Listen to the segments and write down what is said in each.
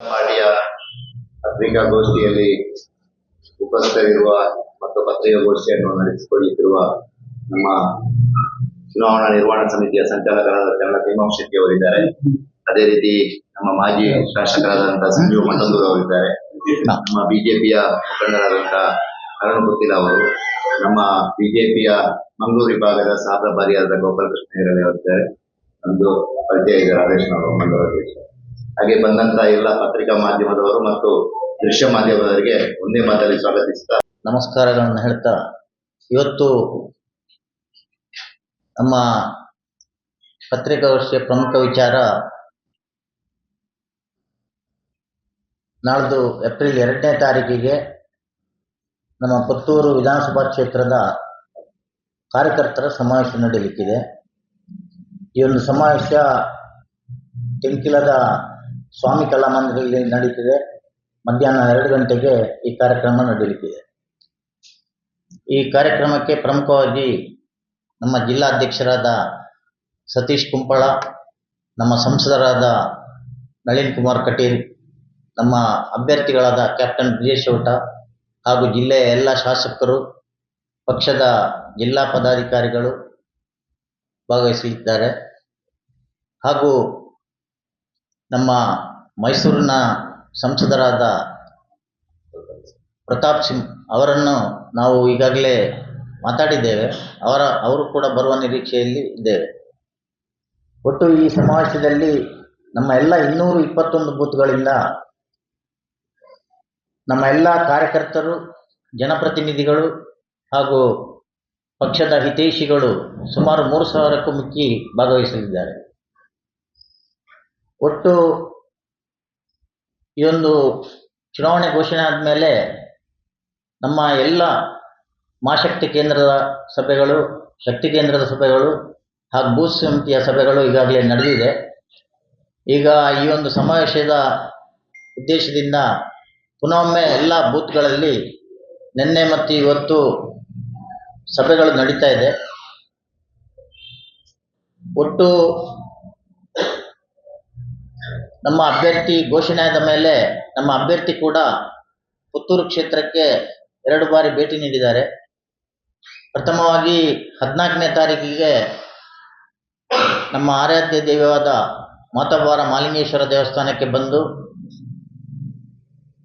ಪಾರ್ಟಿಯ ಪತ್ರಿಕಾಗೋಷ್ಠಿಯಲ್ಲಿ ಉಪಸ್ಥಿತರಿರುವ ಮತ್ತು ಪತ್ರಿಕಾಗೋಷ್ಠಿಯನ್ನು ನಡೆಸಿಕೊಳ್ಳುತ್ತಿರುವ ನಮ್ಮ ಚುನಾವಣಾ ನಿರ್ವಹಣಾ ಸಮಿತಿಯ ಸಂಚಾಲಕರಾದ ಚಂದ್ರ ಭೀಮಾ ಶೆಟ್ಟಿ ಅವರಿದ್ದಾರೆ. ಅದೇ ರೀತಿ ನಮ್ಮ ಮಾಜಿ ಶಾಸಕರಾದಂತಹ ಸಂಜೀವ್ ಮಂಡಂದೂರ್ ಅವರಿದ್ದಾರೆ. ನಮ್ಮ ಬಿಜೆಪಿಯ ಮುಖಂಡರಾದಂತಹ ಅರುಣ್ ಅವರು, ನಮ್ಮ ಬಿಜೆಪಿಯ ಮಂಗಳೂರು ವಿಭಾಗದ ಸಹ ಪ್ರಭಾರಿಯಾದ ಗೋಪಾಲಕೃಷ್ಣ ಹೇರಳೆ ಅವರಿದ್ದಾರೆ. ಒಂದು ಪರಿಚಯ ಇದೆ ರಾಜೇಶ್ ಅವರು ಮಂಗಳೂರು. ಹಾಗೆ ಬಂದಂತ ಎಲ್ಲ ಪತ್ರಿಕಾ ಮಾಧ್ಯಮದವರು ಮತ್ತು ದೃಶ್ಯ ಮಾಧ್ಯಮದವರಿಗೆ ಒಂದೇ ಮಾತಲ್ಲಿ ಸ್ವಾಗತಿಸುತ್ತಾ ನಮಸ್ಕಾರಗಳನ್ನು ಹೇಳ್ತಾ, ಇವತ್ತು ನಮ್ಮ ಪತ್ರಿಕಾಗೋಷ್ಠಿಯ ಪ್ರಮುಖ ವಿಚಾರ ನಾಳ್ದು ಏಪ್ರಿಲ್ ಎರಡನೇ ತಾರೀಕಿಗೆ ನಮ್ಮ ಪುತ್ತೂರು ವಿಧಾನಸಭಾ ಕ್ಷೇತ್ರದ ಕಾರ್ಯಕರ್ತರ ಸಮಾವೇಶ ನಡೆಯಲಿಕ್ಕಿದೆ ಈ ಒಂದು ಸಮಾವೇಶ ತೆಂಕಿಲದ ಸ್ವಾಮಿ ಕಲಾಮಂದಿರದಲ್ಲಿ ನಡೀತಿದೆ. ಮಧ್ಯಾಹ್ನ ಎರಡು ಗಂಟೆಗೆ ಈ ಕಾರ್ಯಕ್ರಮ ನಡೆಯುತ್ತಿದೆ ಈ ಕಾರ್ಯಕ್ರಮಕ್ಕೆ ಪ್ರಮುಖವಾಗಿ ನಮ್ಮ ಜಿಲ್ಲಾಧ್ಯಕ್ಷರಾದ ಸತೀಶ್ ಕುಂಪಳ, ನಮ್ಮ ಸಂಸದರಾದ ನಳಿನ್ ಕುಮಾರ್ ಕಟೀಲ್, ನಮ್ಮ ಅಭ್ಯರ್ಥಿಗಳಾದ ಕ್ಯಾಪ್ಟನ್ ಬ್ರಿಜೇಶ್ ಹಾಗೂ ಜಿಲ್ಲೆಯ ಎಲ್ಲ ಶಾಸಕರು, ಪಕ್ಷದ ಜಿಲ್ಲಾ ಪದಾಧಿಕಾರಿಗಳು ಭಾಗವಹಿಸಲಿದ್ದಾರೆ ಹಾಗೂ ನಮ್ಮ ಮೈಸೂರಿನ ಸಂಸದರಾದ ಪ್ರತಾಪ್ ಸಿಂಗ್ ಅವರನ್ನು ನಾವು ಈಗಾಗಲೇ ಮಾತಾಡಿದ್ದೇವೆ. ಅವರ, ಅವರು ಕೂಡ ಬರುವ ನಿರೀಕ್ಷೆಯಲ್ಲಿ ಇದ್ದೇವೆ. ಒಟ್ಟು ಈ ಸಮಾವೇಶದಲ್ಲಿ ನಮ್ಮ ಎಲ್ಲ ಇನ್ನೂರು ಇಪ್ಪತ್ತೊಂದು ಬೂತ್ಗಳಿಂದ ನಮ್ಮ ಎಲ್ಲ ಕಾರ್ಯಕರ್ತರು, ಜನಪ್ರತಿನಿಧಿಗಳು ಹಾಗೂ ಪಕ್ಷದ ಹಿತೈಷಿಗಳು ಸುಮಾರು ಮೂರು ಸಾವಿರಕ್ಕೂ ಮಿಕ್ಕಿ ಭಾಗವಹಿಸಲಿದ್ದಾರೆ. ಒಟ್ಟು ಈ ಒಂದು ಚುನಾವಣೆ ಘೋಷಣೆ ಆದಮೇಲೆ ನಮ್ಮ ಎಲ್ಲ ಮಾಶಕ್ತಿ ಕೇಂದ್ರದ ಸಭೆಗಳು, ಶಕ್ತಿ ಕೇಂದ್ರದ ಸಭೆಗಳು ಹಾಗೂ ಭೂ ಸಮಿತಿಯ ಸಭೆಗಳು ಈಗಾಗಲೇ ನಡೆದಿದೆ. ಈಗ ಈ ಒಂದು ಸಮಾವೇಶದ ಉದ್ದೇಶದಿಂದ ಪುನೊಮ್ಮೆ ಎಲ್ಲ ಬೂತ್ಗಳಲ್ಲಿ ನಿನ್ನೆ ಮತ್ತು ಇವತ್ತು ಸಭೆಗಳು ನಡೀತಾ ಇದೆ. ಒಟ್ಟು ನಮ್ಮ ಅಭ್ಯರ್ಥಿ ಘೋಷಣೆ ಆದ ಮೇಲೆ ನಮ್ಮ ಅಭ್ಯರ್ಥಿ ಕೂಡ ಪುತ್ತೂರು ಕ್ಷೇತ್ರಕ್ಕೆ ಎರಡು ಬಾರಿ ಭೇಟಿ ನೀಡಿದ್ದಾರೆ. ಪ್ರಥಮವಾಗಿ ಹದಿನಾಲ್ಕನೇ ತಾರೀಕಿಗೆ ನಮ್ಮ ಆರಾಧ್ಯ ದೈವವಾದ ಮಾತಬ್ಬಾರ ಮಾಲಿಂಗೇಶ್ವರ ದೇವಸ್ಥಾನಕ್ಕೆ ಬಂದು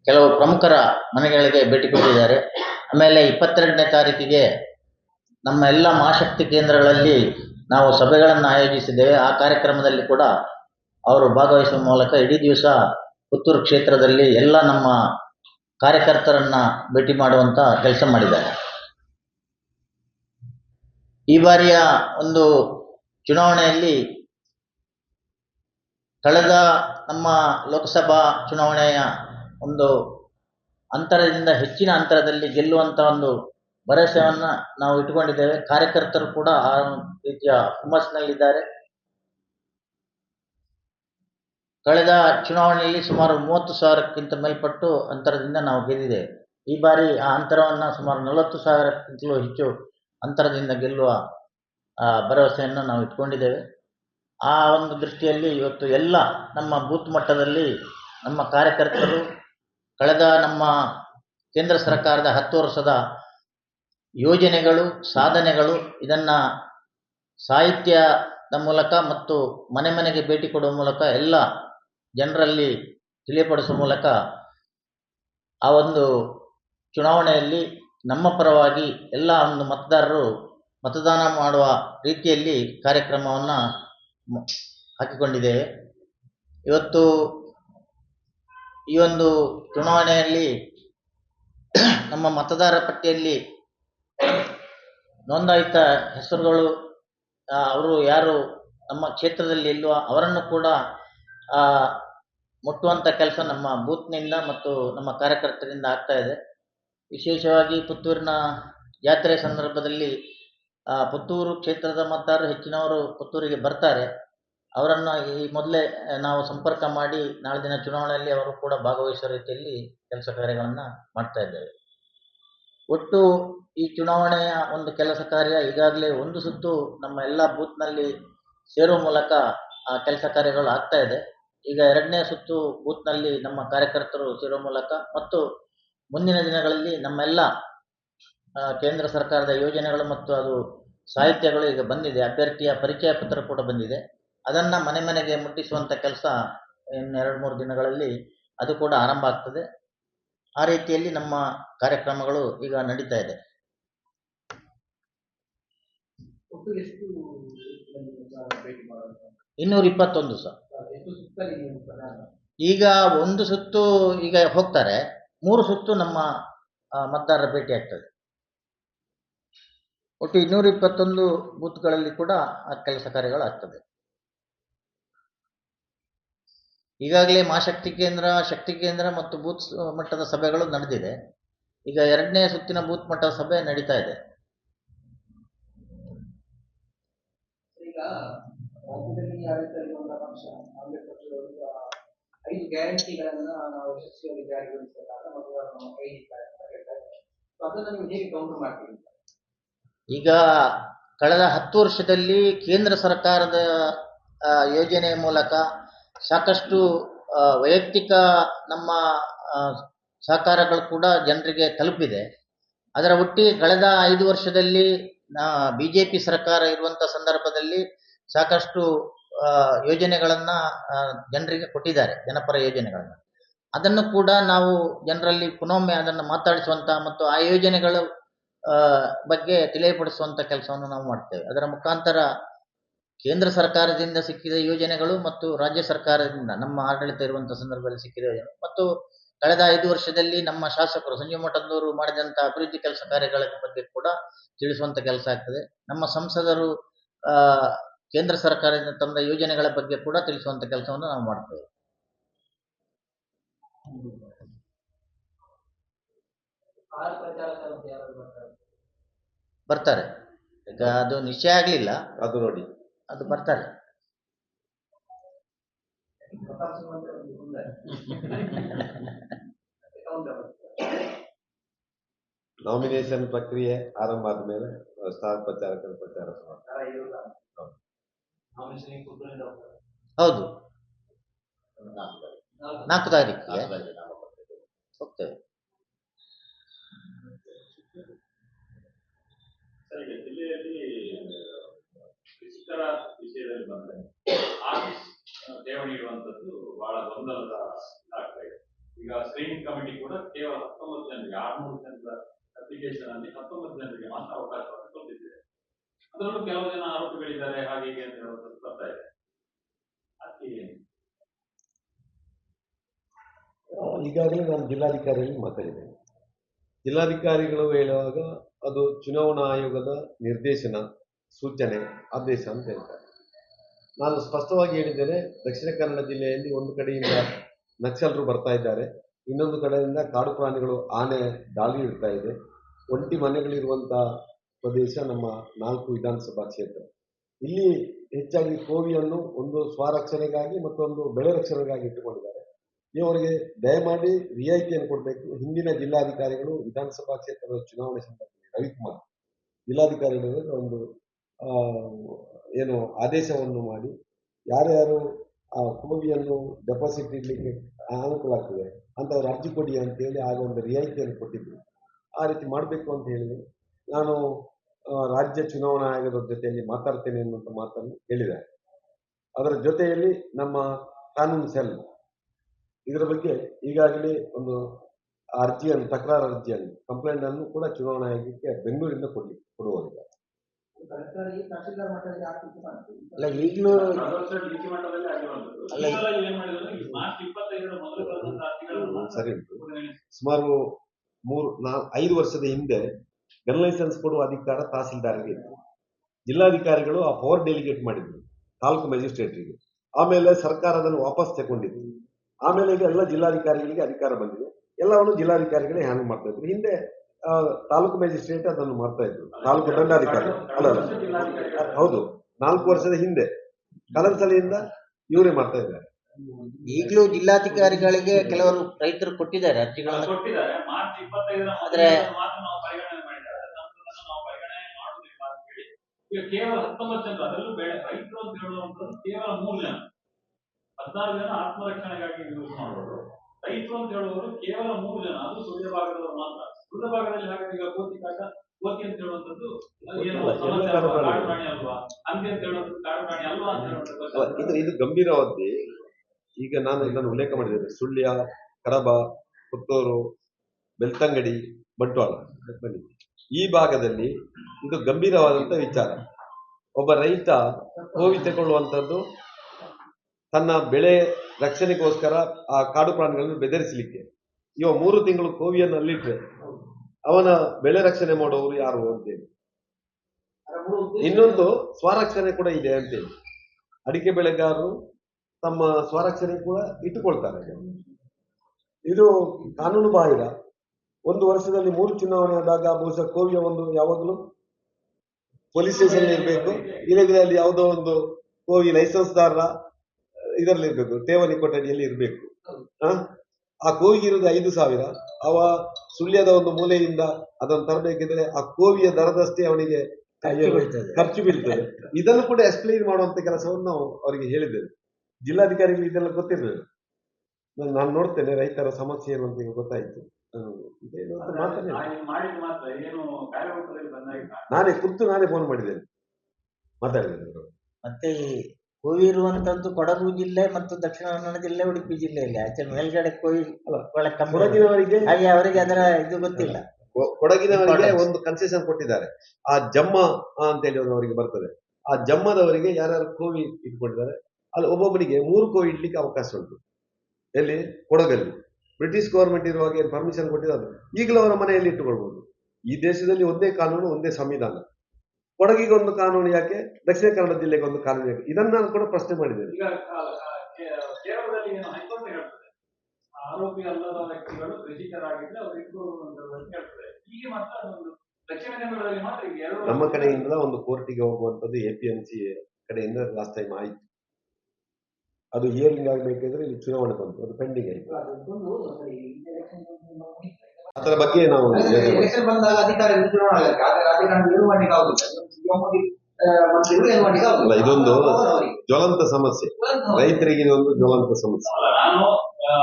ಕೆಲವು ಪ್ರಮುಖರ ಮನೆಗಳಿಗೆ ಭೇಟಿ ಕೊಟ್ಟಿದ್ದಾರೆ. ಆಮೇಲೆ ಇಪ್ಪತ್ತೆರಡನೇ ತಾರೀಕಿಗೆ ನಮ್ಮ ಎಲ್ಲ ಮಹಾಶಕ್ತಿ ಕೇಂದ್ರಗಳಲ್ಲಿ ನಾವು ಸಭೆಗಳನ್ನು ಆಯೋಜಿಸಿದ್ದೇವೆ. ಆ ಕಾರ್ಯಕ್ರಮದಲ್ಲಿ ಕೂಡ ಅವರು ಭಾಗವಹಿಸುವ ಮೂಲಕ ಇಡೀ ದಿವಸ ಪುತ್ತೂರು ಕ್ಷೇತ್ರದಲ್ಲಿ ಎಲ್ಲ ನಮ್ಮ ಕಾರ್ಯಕರ್ತರನ್ನ ಭೇಟಿ ಮಾಡುವಂತ ಕೆಲಸ ಮಾಡಿದ್ದಾರೆ. ಈ ಬಾರಿಯ ಒಂದು ಚುನಾವಣೆಯಲ್ಲಿ ಕಳೆದ ನಮ್ಮ ಲೋಕಸಭಾ ಚುನಾವಣೆಯ ಒಂದು ಅಂತರದಿಂದ ಹೆಚ್ಚಿನ ಅಂತರದಲ್ಲಿ ಗೆಲ್ಲುವಂತ ಒಂದು ಭರವಸೆಯನ್ನ ನಾವು ಇಟ್ಟುಕೊಂಡಿದ್ದೇವೆ. ಕಾರ್ಯಕರ್ತರು ಕೂಡ ಆ ರೀತಿಯ ಹುಮ್ಮಸ್ಸಿನಲ್ಲಿದ್ದಾರೆ. ಕಳೆದ ಚುನಾವಣೆಯಲ್ಲಿ ಸುಮಾರು ಮೂವತ್ತು ಸಾವಿರಕ್ಕಿಂತ ಮೇಲ್ಪಟ್ಟು ಅಂತರದಿಂದ ನಾವು ಗೆದ್ದಿದೆ. ಈ ಬಾರಿ ಆ ಅಂತರವನ್ನು ಸುಮಾರು ನಲವತ್ತು ಸಾವಿರಕ್ಕಿಂತಲೂ ಹೆಚ್ಚು ಅಂತರದಿಂದ ಗೆಲ್ಲುವ ಭರವಸೆಯನ್ನು ನಾವು ಇಟ್ಕೊಂಡಿದ್ದೇವೆ. ಆ ಒಂದು ದೃಷ್ಟಿಯಲ್ಲಿ ಇವತ್ತು ಎಲ್ಲ ನಮ್ಮ ಬೂತ್ ಮಟ್ಟದಲ್ಲಿ ನಮ್ಮ ಕಾರ್ಯಕರ್ತರು, ಕಳೆದ ನಮ್ಮ ಕೇಂದ್ರ ಸರ್ಕಾರದ ಹತ್ತು ವರ್ಷದ ಯೋಜನೆಗಳು, ಸಾಧನೆಗಳು, ಇದನ್ನು ಸಾಹಿತ್ಯದ ಮೂಲಕ ಮತ್ತು ಮನೆ ಮನೆಗೆ ಭೇಟಿ ಕೊಡುವ ಮೂಲಕ ಎಲ್ಲ ಜನರಲ್ಲಿ ತಿಳಿಯಪಡಿಸುವ ಮೂಲಕ ಆ ಒಂದು ಚುನಾವಣೆಯಲ್ಲಿ ನಮ್ಮ ಪರವಾಗಿ ಎಲ್ಲ ಒಂದು ಮತದಾರರು ಮತದಾನ ಮಾಡುವ ರೀತಿಯಲ್ಲಿ ಕಾರ್ಯಕ್ರಮವನ್ನು ಹಾಕಿಕೊಂಡಿದ್ದೇವೆ ಇವತ್ತು ಈ ಒಂದು ಚುನಾವಣೆಯಲ್ಲಿ ನಮ್ಮ ಮತದಾರ ಪಟ್ಟಿಯಲ್ಲಿ ನೋಂದಾಯಿತ ಹೆಸರುಗಳು ಅವರು ಯಾರು, ನಮ್ಮ ಕ್ಷೇತ್ರದಲ್ಲಿ ಇಲ್ವೋ, ಅವರನ್ನು ಕೂಡ ಮುಟ್ಟುವಂಥ ಕೆಲಸ ನಮ್ಮ ಬೂತ್ನಿಂದ ಮತ್ತು ನಮ್ಮ ಕಾರ್ಯಕರ್ತರಿಂದ ಆಗ್ತಾ ಇದೆ. ವಿಶೇಷವಾಗಿ ಪುತ್ತೂರಿನ ಜಾತ್ರೆ ಸಂದರ್ಭದಲ್ಲಿ ಪುತ್ತೂರು ಕ್ಷೇತ್ರದ ಮತ್ತಾರು ಹೆಚ್ಚಿನವರು ಪುತ್ತೂರಿಗೆ ಬರ್ತಾರೆ. ಅವರನ್ನು ಈ ಮೊದಲೇ ನಾವು ಸಂಪರ್ಕ ಮಾಡಿ ನಾಳೆ ದಿನ ಚುನಾವಣೆಯಲ್ಲಿ ಅವರು ಕೂಡ ಭಾಗವಹಿಸುವ ರೀತಿಯಲ್ಲಿ ಕೆಲಸ ಕಾರ್ಯಗಳನ್ನು ಮಾಡ್ತಾ ಇದ್ದೇವೆ. ಒಟ್ಟು ಈ ಚುನಾವಣೆಯ ಒಂದು ಕೆಲಸ ಕಾರ್ಯ ಈಗಾಗಲೇ ಒಂದು ಸುತ್ತು ನಮ್ಮ ಎಲ್ಲ ಬೂತ್ನಲ್ಲಿ ಸೇರುವ ಮೂಲಕ, ಆ, ಕೆಲಸ ಕಾರ್ಯಗಳು ಆಗ್ತಾ ಇದೆ. ಈಗ ಎರಡನೇ ಸುತ್ತು ಬೂತ್ನಲ್ಲಿ ನಮ್ಮ ಕಾರ್ಯಕರ್ತರು ಸೇರುವ ಮೂಲಕ ಮತ್ತು ಮುಂದಿನ ದಿನಗಳಲ್ಲಿ ನಮ್ಮೆಲ್ಲ ಕೇಂದ್ರ ಸರ್ಕಾರದ ಯೋಜನೆಗಳು ಮತ್ತು ಅದು ಸಾಹಿತ್ಯಗಳು ಈಗ ಬಂದಿದೆ. ಅಭ್ಯರ್ಥಿಯ ಪರಿಚಯ ಪತ್ರ ಕೂಡ ಬಂದಿದೆ. ಅದನ್ನು ಮನೆ ಮನೆಗೆ ಮುಟ್ಟಿಸುವಂಥ ಕೆಲಸ ಇನ್ನೆರಡು ಎರಡು ಮೂರು ದಿನಗಳಲ್ಲಿ ಅದು ಕೂಡ ಆರಂಭ ಆಗ್ತದೆ. ಆ ರೀತಿಯಲ್ಲಿ ನಮ್ಮ ಕಾರ್ಯಕ್ರಮಗಳು ಈಗ ನಡೀತಾ ಇದೆ. ಇನ್ನೂರ ಇಪ್ಪತ್ತೊಂದು ಸಹ ಈಗ ಒಂದು ಸುತ್ತು ಈಗ ಹೋಗ್ತಾರೆ ಮೂರು ಸುತ್ತು ನಮ್ಮ ಮತದಾರರ ಭೇಟಿ ಆಗ್ತದೆ. ಒಟ್ಟು ಇನ್ನೂರ ಇಪ್ಪತ್ತೊಂದು ಬೂತ್ಗಳಲ್ಲಿ ಕೂಡ ಆ ಕೆಲಸ ಕಾರ್ಯಗಳು ಆಗ್ತದೆ. ಈಗಾಗಲೇ ಮಹಾಶಕ್ತಿ ಕೇಂದ್ರ ಶಕ್ತಿ ಕೇಂದ್ರ ಮತ್ತು ಬೂತ್ ಮಟ್ಟದ ಸಭೆಗಳು ನಡೆದಿದೆ. ಈಗ ಎರಡನೇ ಸುತ್ತಿನ ಬೂತ್ ಮಟ್ಟದ ಸಭೆ ನಡೀತಾ ಇದೆ. ಈಗ ರಾಜ್ಯದಲ್ಲಿ ಐದು ಗ್ಯಾರಂಟಿಗಳನ್ನ ನಾವು ಯಶಸ್ವಿಯಾಗಿ ಜಾರಿಗೊಳಿಸಿದಾಗ ನೀವು ಹೇಗೆ ಕೌಂಟರ್ ಮಾಡ್ತೀವಿ ಈಗ ಕಳೆದ ಹತ್ತು ವರ್ಷದಲ್ಲಿ ಕೇಂದ್ರ ಸರ್ಕಾರದ ಯೋಜನೆ ಮೂಲಕ ಸಾಕಷ್ಟು ವೈಯಕ್ತಿಕ ನಮ್ಮ ಸಹಕಾರಗಳು ಕೂಡ ಜನರಿಗೆ ತಲುಪಿದೆ. ಅದರ ಒಟ್ಟಿಗೆ ಕಳೆದ ಐದು ವರ್ಷದಲ್ಲಿ ಬಿ ಜೆ ಪಿ ಸರ್ಕಾರ ಇರುವಂಥ ಸಂದರ್ಭದಲ್ಲಿ ಸಾಕಷ್ಟು ಯೋಜನೆಗಳನ್ನ ಜನರಿಗೆ ಕೊಟ್ಟಿದ್ದಾರೆ, ಜನಪರ ಯೋಜನೆಗಳನ್ನು. ಅದನ್ನು ಕೂಡ ನಾವು ಜನರಲ್ಲಿ ಪುನೊಮ್ಮೆ ಅದನ್ನು ಮಾತಾಡಿಸುವಂತ ಮತ್ತು ಆ ಯೋಜನೆಗಳ ಬಗ್ಗೆ ತಿಳಿಯಪಡಿಸುವಂತ ಕೆಲಸವನ್ನು ನಾವು ಮಾಡ್ತೇವೆ. ಅದರ ಮುಖಾಂತರ ಕೇಂದ್ರ ಸರ್ಕಾರದಿಂದ ಸಿಕ್ಕಿದ ಯೋಜನೆಗಳು ಮತ್ತು ರಾಜ್ಯ ಸರ್ಕಾರದಿಂದ, ನಮ್ಮ ಆಡಳಿತ ಇರುವಂಥ ಸಂದರ್ಭದಲ್ಲಿ ಸಿಕ್ಕಿದ ಯೋಜನೆ ಮತ್ತು ಕಳೆದ ಐದು ವರ್ಷದಲ್ಲಿ ನಮ್ಮ ಶಾಸಕರು ಸಂಜೀವ್ ಮಠದವರು ಮಾಡಿದಂಥ ಅಭಿವೃದ್ಧಿ ಕೆಲಸ ಕಾರ್ಯಗಳ ಬಗ್ಗೆ ಕೂಡ ತಿಳಿಸುವಂತ ಕೆಲಸ ಆಗ್ತದೆ. ನಮ್ಮ ಸಂಸದರು ಕೇಂದ್ರ ಸರ್ಕಾರದಿಂದ ತಂದ ಯೋಜನೆಗಳ ಬಗ್ಗೆ ಕೂಡ ತಿಳಿಸುವಂತ ಕೆಲಸವನ್ನು ನಾವು ಮಾಡ್ತೇವೆ ಬರ್ತಾರೆ. ಈಗ ಅದು ನಿಶ್ಚಯ ಆಗಲಿಲ್ಲ. ಅದು ನೋಡಿ. ಅದು ಬರ್ತಾರೆ. ನಾಮಿನೇಷನ್ ಪ್ರಕ್ರಿಯೆ ಆರಂಭ ಆದ್ಮೇಲೆ ಸ್ಟಾರ್ ಪ್ರಚಾರಕರ ಪ್ರಚಾರ. ಹೌದು. ನಾಲ್ಕು ತಾರೀಕಿಗೆ ಹೋಗ್ತೇವೆ. ವಿಷಯದಲ್ಲಿ ಬಂದ್ರೆ ಆಫೀಸ್ ಠೇವಣಿ ಇಡುವಂತದ್ದು ಬಹಳ ಗೊಂದಲದ ಇದಾಗ್ತಾ ಇದೆ ಈಗ ಸ್ಕ್ರೀನಿಂಗ್ ಕಮಿಟಿ ಕೂಡ ಕೇವಲ ಹತ್ತೊಂಬತ್ತು ಜನರಿಗೆ ಆರ್ನೂರು ಜನರ ಅಪ್ಲಿಕೇಶನ್ ಅಲ್ಲಿ ಹತ್ತೊಂಬತ್ತು ಜನರಿಗೆ ಮಾತ್ರ ಕೊಟ್ಟಿದೆ ಅದರಲ್ಲೂ ಕೆಲವು ಜನ ಆರೋಪಿಗಳಿದ್ದಾರೆ ಹಾಗೆ ಹೀಗೆ ಅಂತ ಹೇಳೋದು ಬರ್ತಾ ಇದೆ. ಅದಕ್ಕೆ ಈಗಾಗಲೇ ನಾನು ಜಿಲ್ಲಾಧಿಕಾರಿಯಲ್ಲಿ ಮಾತಾಡಿದ್ದೇನೆ. ಜಿಲ್ಲಾಧಿಕಾರಿಗಳು ಹೇಳುವಾಗ ಅದು ಚುನಾವಣಾ ಆಯೋಗದ ನಿರ್ದೇಶನ, ಸೂಚನೆ, ಆದೇಶ ಅಂತ ಹೇಳ್ತಾರೆ. ನಾನು ಸ್ಪಷ್ಟವಾಗಿ ಹೇಳಿದ್ದೇನೆ, ದಕ್ಷಿಣ ಕನ್ನಡ ಜಿಲ್ಲೆಯಲ್ಲಿ ಒಂದು ಕಡೆಯಿಂದ ನಕ್ಸಲರು ಬರ್ತಾ ಇದ್ದಾರೆ, ಇನ್ನೊಂದು ಕಡೆಯಿಂದ ಕಾಡು ಪ್ರಾಣಿಗಳು ಆನೆ ದಾಳಿ ಇಡ್ತಾ ಇದೆ. ಒಂಟಿ ಮನೆಗಳಿರುವಂಥ ಪ್ರದೇಶ ನಮ್ಮ ನಾಲ್ಕು ವಿಧಾನಸಭಾ ಕ್ಷೇತ್ರ. ಇಲ್ಲಿ ಹೆಚ್ಚಾಗಿ ಕೋವಿಯನ್ನು ಒಂದು ಸ್ವರಕ್ಷಣೆಗಾಗಿ ಮತ್ತೊಂದು ಬೆಳೆ ರಕ್ಷಣೆಗಾಗಿ ಇಟ್ಟುಕೊಂಡಿದ್ದಾರೆ. ಇವರಿಗೆ ದಯಮಾಡಿ ರಿಯಾಯಿತಿಯನ್ನು ಕೊಡಬೇಕು. ಹಿಂದಿನ ಜಿಲ್ಲಾಧಿಕಾರಿಗಳು ವಿಧಾನಸಭಾ ಕ್ಷೇತ್ರದ ಚುನಾವಣೆ ಸಂದರ್ಭದಲ್ಲಿ ರವಿಕುಮಾರ್ ಜಿಲ್ಲಾಧಿಕಾರಿಗಳು ಒಂದು ಏನು ಆದೇಶವನ್ನು ಮಾಡಿ, ಯಾರ್ಯಾರು ಆ ಕೋವಿಯನ್ನು ಡೆಪಾಸಿಟ್ ಇಡಲಿಕ್ಕೆ ಅನುಕೂಲ ಆಗ್ತದೆ, ಅಂಥವ್ರು ಅರ್ಜಿ ಕೊಡಿ ಅಂತೇಳಿ ಆಗ ಒಂದು ರಿಯಾಯಿತಿಯನ್ನು ಕೊಟ್ಟಿದ್ದರು ಆ ರೀತಿ ಮಾಡಬೇಕು ಅಂತ ಹೇಳಿದ್ರು. ನಾನು ರಾಜ್ಯ ಚುನಾವಣಾ ಆಯೋಗದ ಜೊತೆಯಲ್ಲಿ ಮಾತಾಡ್ತೇನೆ ಅನ್ನುವಂಥ ಮಾತನ್ನು ಹೇಳಿದ್ದಾರೆ. ಅದರ ಜೊತೆಯಲ್ಲಿ ನಮ್ಮ ಕಾನೂನು ಸೆಲ್ ಇದರ ಬಗ್ಗೆ ಈಗಾಗಲೇ ಒಂದು ಅರ್ಜಿಯನ್ನು, ತಕರಾರು ಅರ್ಜಿಯನ್ನು ಕಂಪ್ಲೇಂಟ್ ಅನ್ನು ಕೂಡ ಚುನಾವಣಾ ಆಯೋಗಕ್ಕೆ ಬೆಂಗಳೂರಿಂದ ಕೊಡ್ಲಿ ಮಾಡ್ತೀವಿ ಅಲ್ಲ, ಈಗಲೂ ಸರಿ ಉಂಟು. ಸುಮಾರು ಮೂರು ನಾ ಐದು ವರ್ಷದ ಹಿಂದೆ ಗನ್ ಲೈಸೆನ್ಸ್ ಕೊಡುವ ಅಧಿಕಾರ ತಹಸೀಲ್ದಾರ್ಗೆ ಇತ್ತು. ಜಿಲ್ಲಾಧಿಕಾರಿಗಳು ಆ ಪವರ್ ಡೆಲಿಗೇಟ್ ಮಾಡಿದ್ರು ತಾಲೂಕು ಮ್ಯಾಜಿಸ್ಟ್ರೇಟ್ರಿಗೆ. ಆಮೇಲೆ ಸರ್ಕಾರ ಅದನ್ನು ವಾಪಸ್ ತಗೊಂಡಿತ್ತು. ಆಮೇಲೆ ಈಗ ಎಲ್ಲ ಜಿಲ್ಲಾಧಿಕಾರಿಗಳಿಗೆ ಅಧಿಕಾರ ಬಂದಿದೆ. ಎಲ್ಲವನ್ನು ಜಿಲ್ಲಾಧಿಕಾರಿಗಳೇ ಹ್ಯಾಂಡಲ್ ಮಾಡ್ತಾ ಇದ್ರು. ಹಿಂದೆ ತಾಲೂಕು ಮ್ಯಾಜಿಸ್ಟ್ರೇಟ್ ಅದನ್ನು ಮಾಡ್ತಾ ಇದ್ರು. ತಾಲೂಕು ದಂಡಾಧಿಕಾರಿ. ಅಲ್ಲ ಹೌದು ನಾಲ್ಕು ವರ್ಷದ ಹಿಂದೆ. ಕಲಂಸಲೆಯಿಂದ ಸಲಿಯಿಂದ ಇವರೇ ಮಾಡ್ತಾ ಇದ್ದಾರೆ. ಈಗಲೂ ಜಿಲ್ಲಾಧಿಕಾರಿಗಳಿಗೆ ಕೆಲವರು ರೈತರು ಕೊಟ್ಟಿದ್ದಾರೆ ಅರ್ಜಿಗಳನ್ನು. ಕೊಟ್ಟಿದ್ದಾರೆ. ಮಾರ್ಚ್ ಇಪ್ಪತ್ತೈದರ ಆದ್ರೆ- ಮೊದಲು ಮಾತ್ರ ನಾವು ಪರಿಗಣನೆ ಮಾಡಿದ್ದಾರೆ ಅದರ ನಂತರದನ್ನು ನಾವು ಪರಿಗಣನೆ ಮಾಡುವುದಿಲ್ಲ ಅಂತ ಹೇಳಿ ಈಗ ಕೇವಲ ಹತ್ತೊಂಬತ್ತು ಜನ ಅದರಲ್ಲೂ ಬೇಡ. ರೈತರು ಅಂತ ಹೇಳುವಂತದ್ದು ಕೇವಲ ಮೂರು ಜನ. ಹದಿನಾರು ಜನ ಆತ್ಮರಕ್ಷಣೆಗಾಗಿ ಯೂಸ್ ಮಾಡೋರು ರೈತರು ಅಂತ ಹೇಳುವವರು ಕೇವಲ ಮೂರು ಜನ. ಅದು ಸೂರ್ಯ ಭಾಗದವರು ಮಾತ್ರ. ಸುಳ್ಯ ಭಾಗದಲ್ಲಿ ಹಾಗಾದ್ರೆ ಈಗ ಕೋತಿ ಕಾಟ ಕೋತಿ ಅಂತ ಹೇಳುವಂಥದ್ದು? ಕಾಡು ಪ್ರಾಣಿ ಅಲ್ವಾ? ಅಂತ ಹೇಳುವಂಥದ್ದು ಕಾಡು ಪ್ರಾಣಿ ಅಲ್ವಾ ಅಂತ ಹೇಳುವಂಥದ್ದು ಇದು ಇದು ಗಂಭೀರವಾದಿ ಈಗ ನಾನು ಇದನ್ನು ಉಲ್ಲೇಖ ಮಾಡಿದ್ದೇನೆ. ಸುಳ್ಯ ಕಡಬ ಪುತ್ತೂರು ಬೆಳ್ತಂಗಡಿ ಬಂಟ್ವಾಳ. ಬನ್ನಿ ಈ ಭಾಗದಲ್ಲಿ ಇದು ಗಂಭೀರವಾದಂಥ ವಿಚಾರ. ಒಬ್ಬ ರೈತ ಕೋವಿ ತಗೊಳ್ಳುವಂಥದ್ದು ತನ್ನ ಬೆಳೆ ರಕ್ಷಣೆಗೋಸ್ಕರ ಆ ಕಾಡು ಪ್ರಾಣಿಗಳನ್ನು ಬೆದರಿಸಲಿಕ್ಕೆ. ಇವ ಮೂರು ತಿಂಗಳು ಕೋವಿಯನ್ನು ಅಲ್ಲಿಟ್ರೆ ಅವನ ಬೆಳೆ ರಕ್ಷಣೆ ಮಾಡುವವರು ಯಾರು ಅಂತೇಳಿ. ಇನ್ನೊಂದು ಸ್ವರಕ್ಷಣೆ ಕೂಡ ಇದೆ ಅಂತೇಳಿ. ಅಡಿಕೆ ಬೆಳೆಗಾರರು ತಮ್ಮ ಸ್ವರಕ್ಷಣೆ ಕೂಡ ಇಟ್ಟುಕೊಳ್ತಾರೆ. ಇದು ಕಾನೂನು ಬಾಹಿರ. ಒಂದು ವರ್ಷದಲ್ಲಿ ಮೂರು ಚುನಾವಣೆ ಆದಾಗ ಬಹುಶಃ ಕೋವಿಯ ಒಂದು ಯಾವಾಗಲೂ ಪೊಲೀಸ್ ಸ್ಟೇಷನ್ ಇರಬೇಕು. ಇದರಲ್ಲಿ ಅಲ್ಲಿ ಯಾವುದೋ ಒಂದು ಕೋವಿ ಲೈಸೆನ್ಸ್ದಾರರ ಇದರಲ್ಲಿ ಇರಬೇಕು ಠೇವಣಿ ಕೊಠಡಿಯಲ್ಲಿ ಇರಬೇಕು. ಆ? ಕೋವಿಗೆ ಇರುವುದು ಐದು ಸಾವಿರ. ಅವ ಸುಳ್ಯದ ಒಂದು ಮೂಲೆಯಿಂದ ಅದನ್ನು ತರಬೇಕಿದ್ರೆ ಆ ಕೋವಿಯ ದರದಷ್ಟೇ ಅವನಿಗೆ ಖರ್ಚು ಬೀಳ್ತದೆ. ಇದನ್ನು ಕೂಡ ಎಕ್ಸ್ಪ್ಲೈನ್ ಮಾಡುವಂತ ಕೆಲಸವನ್ನು ನಾವು ಅವರಿಗೆ ಹೇಳಿದ್ದೇವೆ. ಜಿಲ್ಲಾಧಿಕಾರಿಗಳು ಇದೆಲ್ಲ ಗೊತ್ತಿರಲಿಲ್ಲ. ನಾನು- ನೋಡ್ತೇನೆ ರೈತರ ಸಮಸ್ಯೆ ಏನು ಅಂತ ಗೊತ್ತಾಯ್ತು. ನಾನೇ ಕುರ್ತು ನಾನೇ ಫೋನ್ ಮಾಡಿದ್ದೇನೆ. ಮಾತಾಡಿದ್ದೇನೆ. ಮತ್ತೆ ಈ ಕೋವಿ ಇರುವಂತದ್ದು ಕೊಡಗು ಜಿಲ್ಲೆ ಮತ್ತು ದಕ್ಷಿಣ ಕನ್ನಡ ಜಿಲ್ಲೆ ಉಡುಪಿ ಜಿಲ್ಲೆಯಲ್ಲಿ ಆಚೆ ಮೇಲ್ಗಡೆ ಕೋವಿ ಕೊಡಗಿನವರಿಗೆ ಹಾಗೆ ಅವರಿಗೆ ಅದರ ಇದು ಗೊತ್ತಿಲ್ಲ. ಕೊಡಗಿನವರಿಗೆ ಒಂದು ಕನ್ಸೆಷನ್ ಕೊಟ್ಟಿದ್ದಾರೆ. ಆ ಜಮ್ಮ ಅಂತ ಹೇಳಿ ಒಂದು ಅವರಿಗೆ ಬರ್ತದೆ. ಆ ಜಮ್ಮದವರಿಗೆ ಯಾರು ಕೋವಿ ಇಟ್ಕೊಂಡಿದ್ದಾರೆ ಅಲ್ಲಿ ಒಬ್ಬೊಬ್ಬರಿಗೆ ಮೂರು ಕೋವಿ ಇಡ್ಲಿಕ್ಕೆ ಅವಕಾಶ ಉಂಟು. ಎಲ್ಲಿ? ಕೊಡಗಲ್ಲಿ. ಬ್ರಿಟಿಷ್ ಗೌರ್ಮೆಂಟ್ ಇರುವಾಗ ಏನು ಪರ್ಮಿಷನ್ ಕೊಟ್ಟಿದ್ದಾರೆ ಈಗಲೂ ಅವರ ಮನೆಯಲ್ಲಿ ಇಟ್ಟುಕೊಳ್ಬಹುದು ಈ ದೇಶದಲ್ಲಿ ಒಂದೇ ಕಾನೂನು ಒಂದೇ ಸಂವಿಧಾನ. ಕೊಡಗಿಗೆ ಒಂದು ಕಾನೂನು ಯಾಕೆ? ದಕ್ಷಿಣ ಕನ್ನಡ ಜಿಲ್ಲೆಗೆ ಒಂದು ಕಾನೂನು ಯಾಕೆ? ಇದನ್ನ ನಾನು ಕೂಡ ಪ್ರಶ್ನೆ ಮಾಡಿದ್ದೇನೆ. ಆರೋಪಿ ಅಲ್ಲದ ವ್ಯಕ್ತಿಗಳು ಹೀಗೆ ಮಾತ್ರ ದಕ್ಷಿಣ ಕನ್ನಡದಲ್ಲಿ ಮಾತ್ರ ನಮ್ಮ ಕಡೆಯಿಂದ ಒಂದು ಕೋರ್ಟಿಗೆ ಹೋಗುವಂಥದ್ದು ಎ ಪಿ ಎಂ ಸಿ ಕಡೆಯಿಂದ ಲಾಸ್ಟ್ ಟೈಮ್ ಆಯ್ತು. ಅದು ಹಿಯರಿಂಗ್ ಆಗಬೇಕಿದ್ರೆ ಇಲ್ಲಿ ಚುನಾವಣೆ ಬಂತು ಅದು ಪೆಂಡಿಂಗ್ ಆಯಿತು. ಅದರ ಬಗ್ಗೆ ನಾವು ಅಲ್ಲ, ಇದೊಂದು. ಜ್ವಲಂತ ಸಮಸ್ಯೆ. ರೈತರಿಗೆ ಇದೊಂದು ಒಂದು ಜ್ವಲಂತ ಸಮಸ್ಯೆ. ನಾನು ಆ,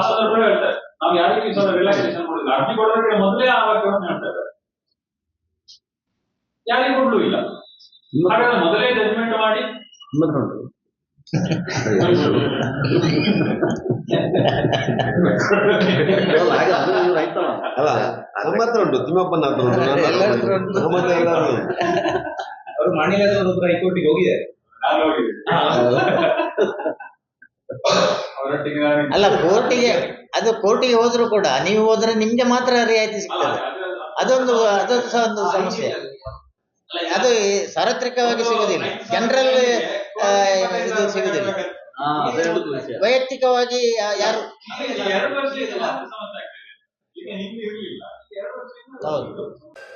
ಸಂದರ್ಭ ಹೇಳ್ತಾರೆ ನಾವು ಯಾರಿಗೆ ರಿಲ್ಯಾಕ್ಸೇಷನ್ ಮಾಡಿಲ್ಲ ಅರ್ಜಿ ಕೊಡೋದಕ್ಕೆ ಮೊದಲೇ ಆ ವಾಕ್ಯವನ್ನು ಯಾರಿಗೂ ಇಲ್ಲ. ಹಾಗಾದ್ರೆ ಮೊದಲೇ ಜಜ್ಮೆಂಟ್ ಮಾಡಿ ಅಲ್ಲ ನಮ್ಮ ಹತ್ರ ಉಂಟು ತಿಮ್ಮಪ್ಪನ ಹತ್ರ ಉಂಟು ನನ್ನ ಹತ್ರ ಉಂಟು. ನಮ್ಮ ಹತ್ರ ಎಲ್ಲರೂ ಅವರು ಮಾಡಿಲ್ಲ ಹತ್ರ ಹೈಕೋರ್ಟಿಗೆ ಹೋಗಿದ್ದಾರೆ. ನಾನು ಹೋಗಿದ್ದೀನಿ ಅವರೊಟ್ಟಿಗೆ ನಾನು- ಅಲ್ಲ ಕೋರ್ಟಿಗೆ ಅದು ಕೋರ್ಟಿಗೆ ಹೋದ್ರು ಕೂಡ ನೀವು ಹೋದ್ರೆ ನಿಮ್ಗೆ ಮಾತ್ರ ರಿಯಾಯಿತಿ ಸಿಗ್ತದೆ. ಅದು- ಅದೊಂದು ಅದೊಂದು ಸಹ ಒಂದು ಸಮಸ್ಯೆ. ಅದು ಸಾರ್ವತ್ರಿಕವಾಗಿ ಸಿಗೋದಿಲ್ಲ. ಜನರಲ್ ಇದು ಸಿಗುದಿಲ್ಲ. ವೈಯಕ್ತಿಕವಾಗಿ ಯಾರು? ಹಿಂದೆ